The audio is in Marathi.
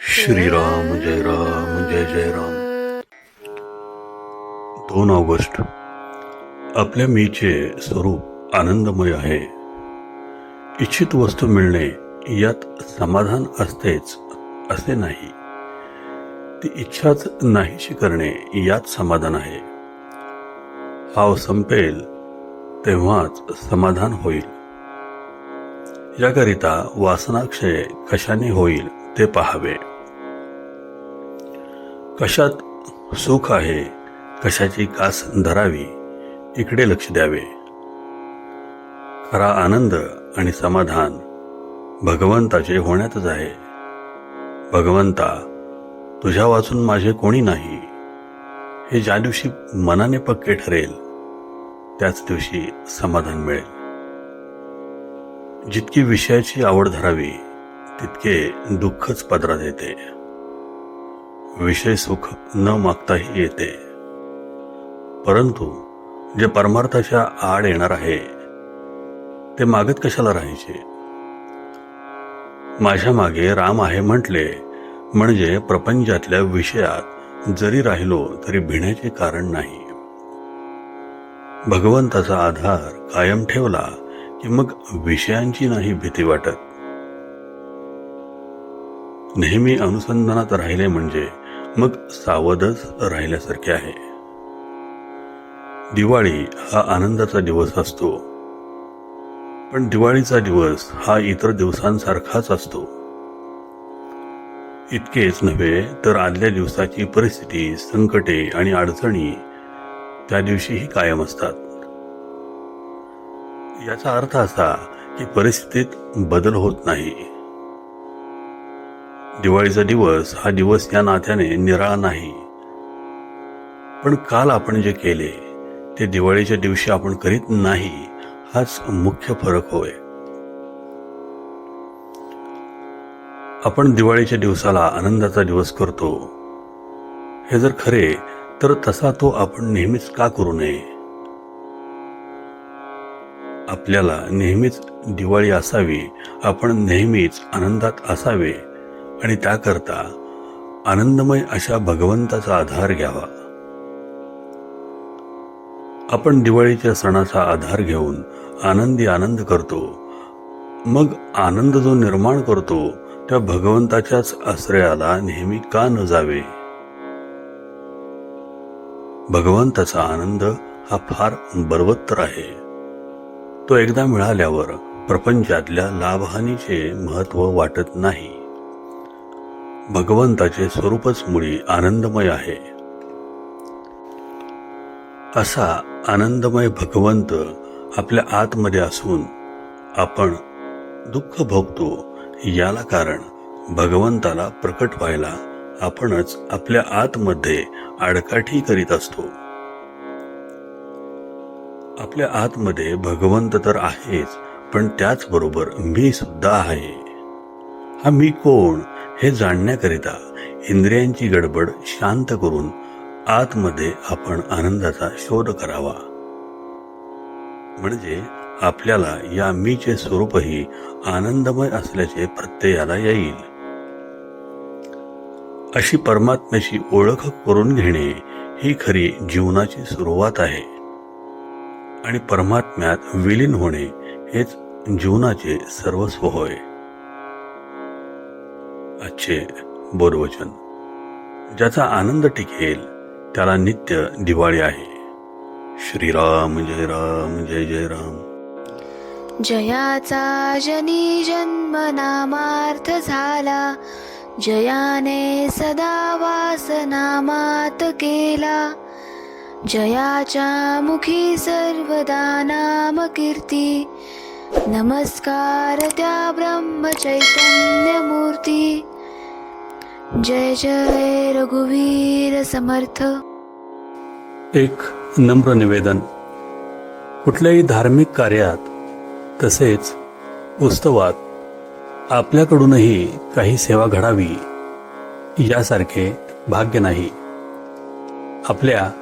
श्रीराम जय राम जय जय राम. दोन ऑगस्ट. आपल्या मीचे स्वरूप आनंदमय आहे. इच्छित वस्तू मिळणे यात समाधान असतेच असे नाही. ती इच्छाच नाहीशी करणे यात समाधान आहे. हाव संपेल तेव्हाच समाधान होईल. याकरिता वासनाक्षय कशाने होईल ते पहावे. कशात सुख आहे कशाची कास धरावी इकडे लक्ष द्यावे. खरा आनंद आणि समाधान भगवंताचे होण्यातच आहे. भगवंता तुझ्या वाचून माझे कोणी नाही? हे ज्या दिवशी मनाने पक्के ठरेल त्याच दिवशी समाधान मिळेल. जितकी विषयाची आवड धरावी तितके दुःखच पदरात येते. विषय सुख न मागताही येते. परंतु जे परमार्थाच्या आड येणार आहे ते मागत कशाला राहायचे? माझ्या मागे राम आहे म्हटले म्हणजे प्रपंचातल्या विषयात जरी राहिलो तरी भिण्याचे कारण नाही. भगवंताचा आधार कायम ठेवला की मग विषयांची नाही भीती वाटत. नेहमी अनुसंधानात राहिले म्हणजे मग सावधच राहिल्यासारखे आहे. दिवाळी हा आनंदाचा दिवस असतो. पण दिवाळीचा दिवस हा इतर दिवसांसारखाच असतो. इतकेच नव्हे तर आदल्या दिवसाची परिस्थिती संकटे आणि अडचणी त्या दिवशीही कायम असतात. याचा अर्थ असा की परिस्थितीत बदल होत नाही. दिवाळीचा दिवस हा दिवस या नात्याने निराळा नाही. पण काल आपण जे केले ते दिवाळीच्या दिवशी आपण करीत नाही हाच मुख्य फरक होय. आपण दिवाळीच्या दिवसाला आनंदाचा दिवस करतो. हे जर खरे तर तसा तो आपण नेहमीच का करू नये? आपल्याला नेहमीच दिवाळी असावी आपण नेहमीच आनंदात असावे आणि त्याकरता आनंदमय अशा भगवंताचा आधार घ्यावा. आपण दिवाळीच्या सणाचा आधार घेऊन आनंदी आनंद करतो. मग आनंद जो निर्माण करतो त्या भगवंताच्याच आश्रयाला नेहमी का न जावे? भगवंताचा आनंद हा फार बलवत्तर आहे. तो एकदा मिळाल्यावर प्रपंचातल्या लाभहानीचे महत्त्व वाटत नाही. भगवंताचे स्वरूपच मुळी आनंदमय आहे. असा आनंदमय भगवंत आपल्या आतमध्ये असून आपण दुःख भोगतो याला कारण भगवंताला प्रकट व्हायला आपणच आपल्या आतमध्ये आडकाठी करीत असतो. आपल्या आतमध्ये भगवंत तर आहेच पण त्याचबरोबर मी सुद्धा आहे. हा मी कोण हे जाणण्याकरिता इंद्रियांची गडबड शांत करून आतमध्ये आपण आनंदाचा शोध करावा. म्हणजे आपल्याला या मीचे स्वरूपही आनंदमय असल्याचे प्रत्ययाला येईल. अशी परमात्म्याची ओळख करून घेणे ही खरी जीवनाची सुरुवात आहे. आणि परमात्म्यात विलीन होणे हेच जीवनाचे सर्वस्व होय. आजचे बोधवचन ज्याचा आनंद टिकेल त्याला नित्य दिवाळी आहे. श्रीराम जय राम जय जय राम. जयाचा जनी जन्म नामार्थ झाला. जयाने सदा वासनामात केला. जयाच्या मुखी सर्वदा नाम कीर्ती। नमस्कार त्या ब्रह्म चैतन्य मूर्ती। जय जय रघुवीर समर्थ। एक नम्र निवेदन। कुठल्याही धार्मिक कार्यात तसेच उत्सवात आपल्याकडूनही काही सेवा घडावी यासारखे भाग्य नाही. आपल्या